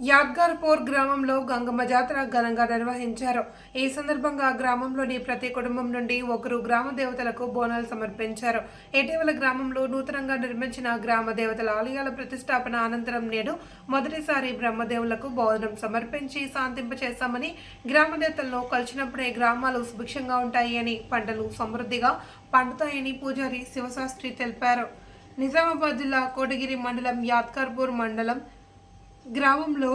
యాద్గార్పూర్ గ్రామంలో గంగమ్మ జాతర ఘనంగా నిర్వహించారు. ఈ సందర్భంగా గ్రామంలోని ప్రతి కుటుంబం నుండి ఒకరు గ్రామ దేవతలకు బోనాలు సమర్పించారు. ఇటీవల గ్రామంలో నూతనంగా నిర్మించిన గ్రామ దేవతల ఆలయాల ప్రతిష్టాపన అనంతరం నేడు మొదటిసారి బ్రహ్మదేవులకు బోధనం సమర్పించి శాంతింపచేశామని గ్రామ దేవతలను కలిసినప్పుడే గ్రామాలు సుభిక్షంగా ఉంటాయి అని పంటలు సమృద్ధిగా పండుతాయని పూజారి శివశాస్త్రి తెలిపారు. నిజామాబాద్ జిల్లా కోటగిరి మండలం యాద్కర్పూర్ మండలం గ్రామంలో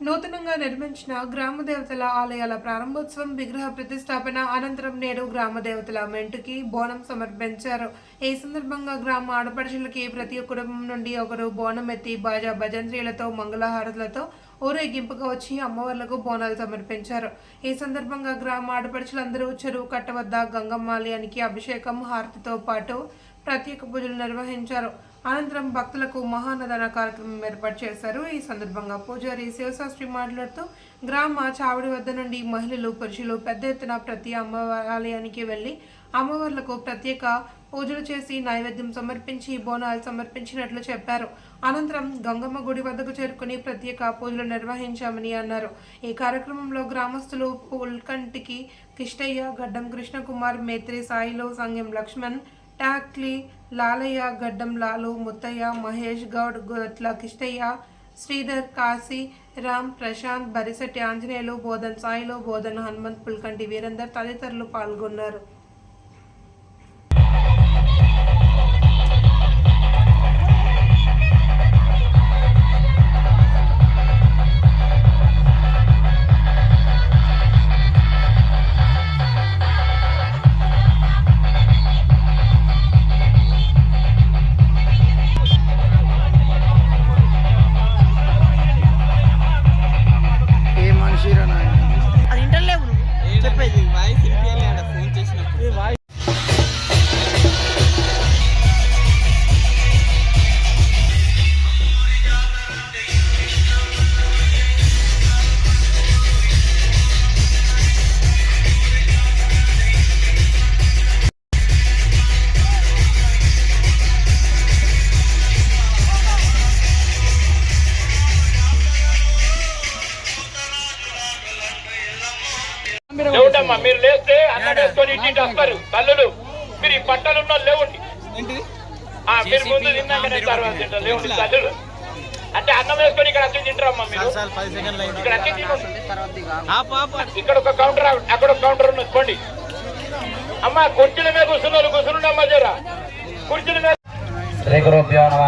నూతనంగా నిర్మించిన గ్రామ దేవతల ఆలయాల ప్రారంభోత్సవం విగ్రహ ప్రతిష్టాపన అనంతరం నేడు గ్రామ దేవతల మెంటుకి బోనం సమర్పించారు. ఈ సందర్భంగా గ్రామ ఆడపడుచులకి ప్రతి కుటుంబం నుండి ఒకరు బోనం ఎత్తి బాజా భజంత్రీలతో మంగళహారతులతో ఊరేగింపుగా వచ్చి అమ్మవార్లకు బోనాలు సమర్పించారు. ఈ సందర్భంగా గ్రామ ఆడపడుచులందరూ చెరువు కట్ట వద్ద గంగమ్మాలయానికి అభిషేకం హారతితో పాటు ప్రత్యేక పూజలు నిర్వహించారు. అనంతరం భక్తులకు మహానదాన కార్యక్రమం ఏర్పాటు చేశారు. ఈ సందర్భంగా పూజారి శివశాస్త్రి మాట్లాడుతూ గ్రామ చావడి వద్ద నుండి మహిళలు పురుషులు పెద్ద ఎత్తున ప్రతి అమ్మవారి ఆలయానికి వెళ్ళి అమ్మవార్లకు ప్రత్యేక పూజలు చేసి నైవేద్యం సమర్పించి బోనాలు సమర్పించినట్లు చెప్పారు. అనంతరం గంగమ్మ గుడి వద్దకు చేరుకుని ప్రత్యేక పూజలు నిర్వహించామని అన్నారు. ఈ కార్యక్రమంలో గ్రామస్తులు పుల్కంటికి కిష్టయ్య గడ్డం కృష్ణకుమార్ మేత్రి సాయిలు సంగం లక్ష్మణ్ టాక్లీ లాలయ్య గడ్డం లాలు ముత్తయ్య మహేష్ గౌడ్ గొట్ల కిష్టయ్య శ్రీధర్ కాశీ రామ్ ప్రశాంత్ బరిశెట్టి ఆంజనేయులు బోధన్ సాయిలు బోధన్ హనుమంత్ పుల్కంటి వీరందర్ తదితరులు పాల్గొన్నారు. చెప్పేది వాయిస్ ఫోన్ చేసినప్పుడు. లేవుండమ్మా మీరు లేస్తే అన్నం వేసుకొని ఇంటింటి వస్తారు తల్లులు మీరు ఈ పట్టలు ఉన్న లేవండి. మీరు ముందు తిన్నాకనే తర్వాత తింటారు. లేవండి తల్లులు అంటే అన్నం వేసుకొని ఇక్కడ వచ్చి తింటారమ్మా మీరు. ఇక్కడ వచ్చి తినండి ఇక్కడ ఒక కౌంటర్ అక్కడ ఒక కౌంటర్ ఉన్నది. పోండి. అమ్మా కుర్చీల మీద కూర్చున్నారు కూర్చుండి అమ్మా జరా. కుర్చీల మీద శ్రీ గురుభ్యో నమ.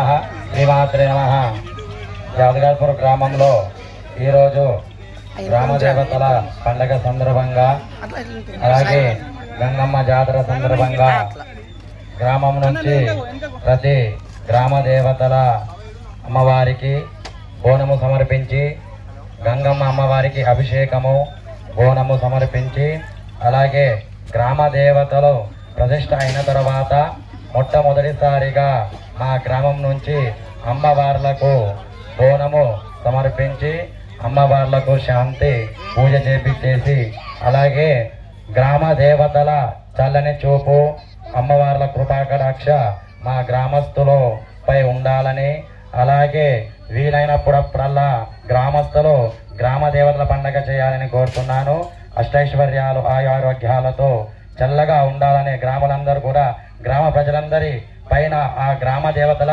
శ్రీమాత్రే నమ. జాదగాపూర్ గ్రామంలో ఈరోజు గ్రామ దేవతల పండగ సందర్భంగా. అలాగే గంగమ్మ జాతర సందర్భంగా గ్రామం నుంచి ప్రతి గ్రామ దేవతల అమ్మవారికి బోనము సమర్పించి గంగమ్మ అమ్మవారికి అభిషేకము బోనము సమర్పించి అలాగే గ్రామ దేవతలు ప్రతిష్ట అయిన తర్వాత మొట్టమొదటిసారిగా మా గ్రామం నుంచి అమ్మవార్లకు బోనము సమర్పించి అమ్మవార్లకు శాంతి పూజ చేపించేసి అలాగే గ్రామ దేవతల చల్లని చూపు అమ్మవార్ల కృపాకటాక్ష మా గ్రామస్తులు పై ఉండాలని అలాగే వీలైనప్పుడప్పుడల్లా గ్రామస్తులు గ్రామ దేవతల పండగ చేయాలని కోరుతున్నాను. అష్టైశ్వర్యాలు ఆయురోగ్యాలతో చల్లగా ఉండాలనే గ్రామాలందరూ కూడా గ్రామ ప్రజలందరి పైన ఆ గ్రామ దేవతల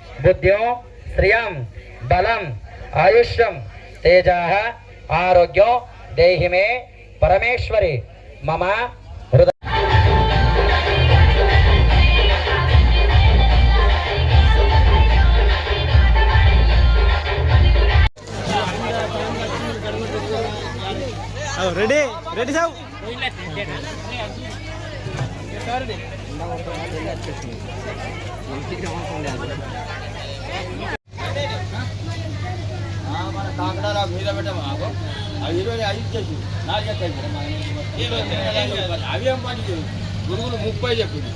बुद्धियों श्रियम बलम आयुष्यम तेजा, आरोग्यो, देहि में, परमेश्वरी, मम रेडी? रेडी साहब कर दे కాకడాల మీద పెట్టమా? అవి ఇరవై ఐదు చేసి నాకు అవి ఏం పని గురువులు ముప్పై చెప్పింది.